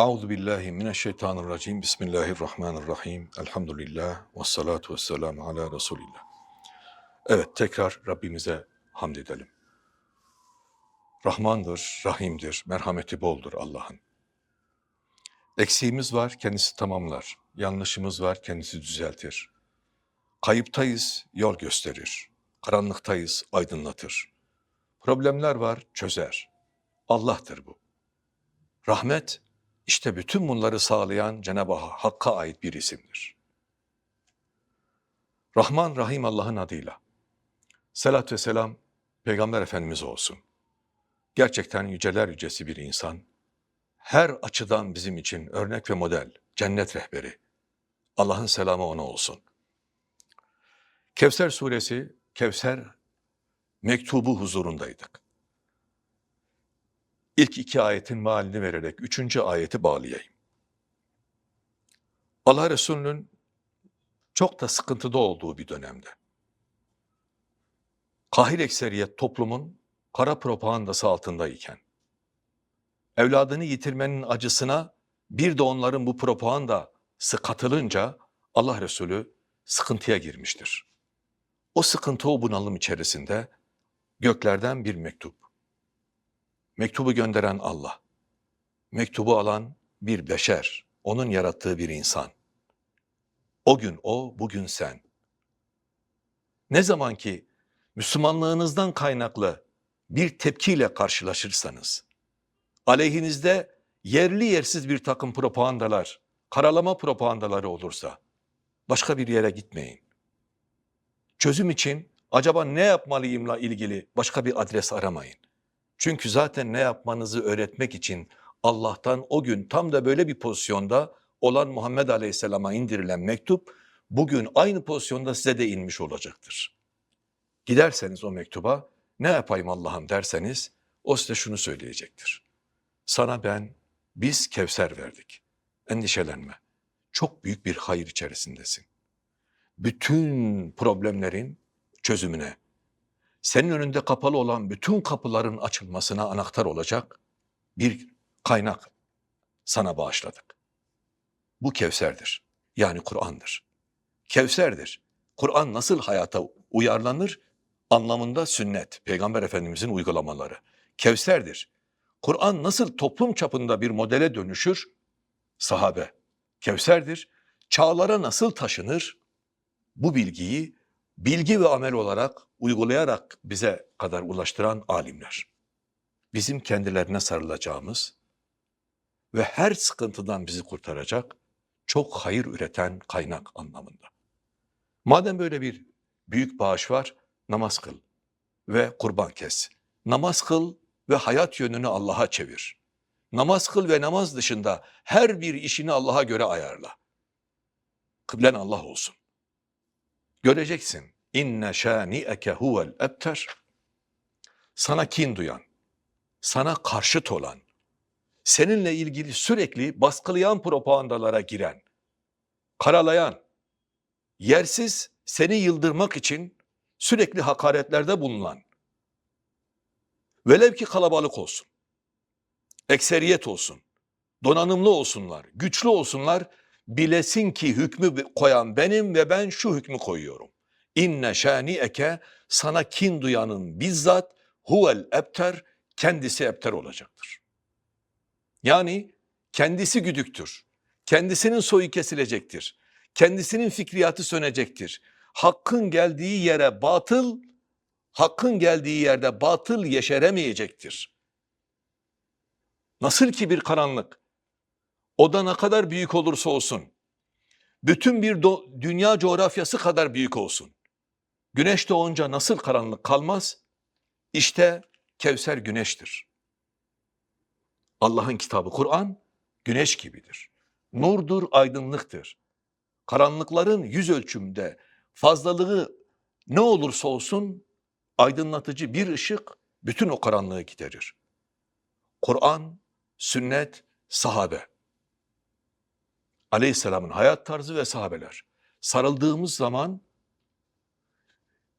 Euzu billahi mineşşeytanirracim. Bismillahirrahmanirrahim. Elhamdülillah ve salatu vesselamu ala Resulillah. Evet tekrar Rabbimize hamd edelim. Rahmandır, rahimdir, merhameti boldur Allah'ın. Eksiğimiz var, kendisi tamamlar. Yanlışımız var, kendisi düzeltir. Kayıptayız, yol gösterir. Karanlıktayız, aydınlatır. Problemler var, çözer. Allah'tır bu. Rahmet, işte bütün bunları sağlayan Cenab-ı Hakk'a ait bir isimdir. Rahman Rahim Allah'ın adıyla. Selat ve selam Peygamber Efendimiz olsun. Gerçekten yüceler yücesi bir insan. Her açıdan bizim için örnek ve model, cennet rehberi. Allah'ın selamı ona olsun. Kevser suresi, Kevser mektubu huzurundaydık. İlk iki ayetin malini vererek üçüncü ayeti bağlayayım. Allah Resulü'nün çok da sıkıntıda olduğu bir dönemde. Kahir ekseriyet toplumun kara propagandası altındayken, evladını yitirmenin acısına bir de onların bu propagandası katılınca Allah Resulü sıkıntıya girmiştir. O sıkıntı, o bunalım içerisinde göklerden bir mektup. Mektubu gönderen Allah. Mektubu alan bir beşer, onun yarattığı bir insan. O gün o, bugün sen. Ne zaman ki Müslümanlığınızdan kaynaklı bir tepkiyle karşılaşırsanız, aleyhinizde yerli yersiz bir takım propagandalar, karalama propagandaları olursa, başka bir yere gitmeyin. Çözüm için acaba ne yapmalıyımla ilgili başka bir adres aramayın. Çünkü zaten ne yapmanızı öğretmek için Allah'tan o gün tam da böyle bir pozisyonda olan Muhammed Aleyhisselam'a indirilen mektup bugün aynı pozisyonda size de inmiş olacaktır. Giderseniz o mektuba ne yapayım Allah'ım derseniz o size şunu söyleyecektir. Sana ben biz Kevser verdik. Endişelenme. Çok büyük bir hayır içerisindesin. Bütün problemlerin çözümüne, senin önünde kapalı olan bütün kapıların açılmasına anahtar olacak bir kaynak sana bağışladık. Bu Kevser'dir. Yani Kur'an'dır. Kevser'dir. Kur'an nasıl hayata uyarlanır? Anlamında sünnet, Peygamber Efendimizin uygulamaları. Kevser'dir. Kur'an nasıl toplum çapında bir modele dönüşür? Sahabe. Kevser'dir. Çağlara nasıl taşınır? Bu bilgiyi bilgi ve amel olarak uygulayarak bize kadar ulaştıran alimler. Bizim kendilerine sarılacağımız ve her sıkıntıdan bizi kurtaracak çok hayır üreten kaynak anlamında. Madem böyle bir büyük bağış var, namaz kıl ve kurban kes. Namaz kıl ve hayat yönünü Allah'a çevir. Namaz kıl ve namaz dışında her bir işini Allah'a göre ayarla. Kıblen Allah olsun. Göreceksin. İnne şâni'eke huvel ebter. Sana kin duyan, sana karşıt olan, seninle ilgili sürekli baskılayan propagandalara giren, karalayan, yersiz seni yıldırmak için sürekli hakaretlerde bulunan, velev ki kalabalık olsun, ekseriyet olsun, donanımlı olsunlar, güçlü olsunlar, bilesin ki hükmü koyan benim ve ben şu hükmü koyuyorum. İnne şani eke sana kin duyanın bizzat huvel ebter kendisi ebter olacaktır. Yani kendisi güdüktür. Kendisinin soyu kesilecektir. Kendisinin fikriyatı sönecektir. Hakkın geldiği yere batıl, hakkın geldiği yerde batıl yeşeremeyecektir. Nasıl ki bir karanlık, o da ne kadar büyük olursa olsun, bütün bir dünya coğrafyası kadar büyük olsun. Güneş doğunca nasıl karanlık kalmaz? İşte Kevser güneştir. Allah'ın kitabı Kur'an güneş gibidir. Nurdur, aydınlıktır. Karanlıkların yüz ölçümde fazlalığı ne olursa olsun aydınlatıcı bir ışık bütün o karanlığı giderir. Kur'an, sünnet, sahabe. Aleyhisselamın hayat tarzı ve sahabeler. Sarıldığımız zaman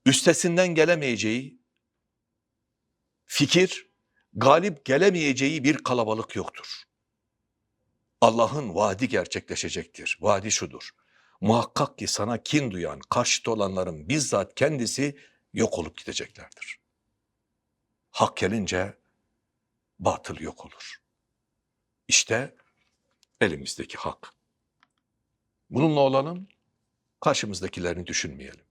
üstesinden gelemeyeceği fikir, galip gelemeyeceği bir kalabalık yoktur. Allah'ın vaadi gerçekleşecektir. Vaadi şudur. Muhakkak ki sana kin duyan, karşıt olanların bizzat kendisi yok olup gideceklerdir. Hak gelince batıl yok olur. İşte elimizdeki hak. Bununla olalım, karşımızdakilerini düşünmeyelim.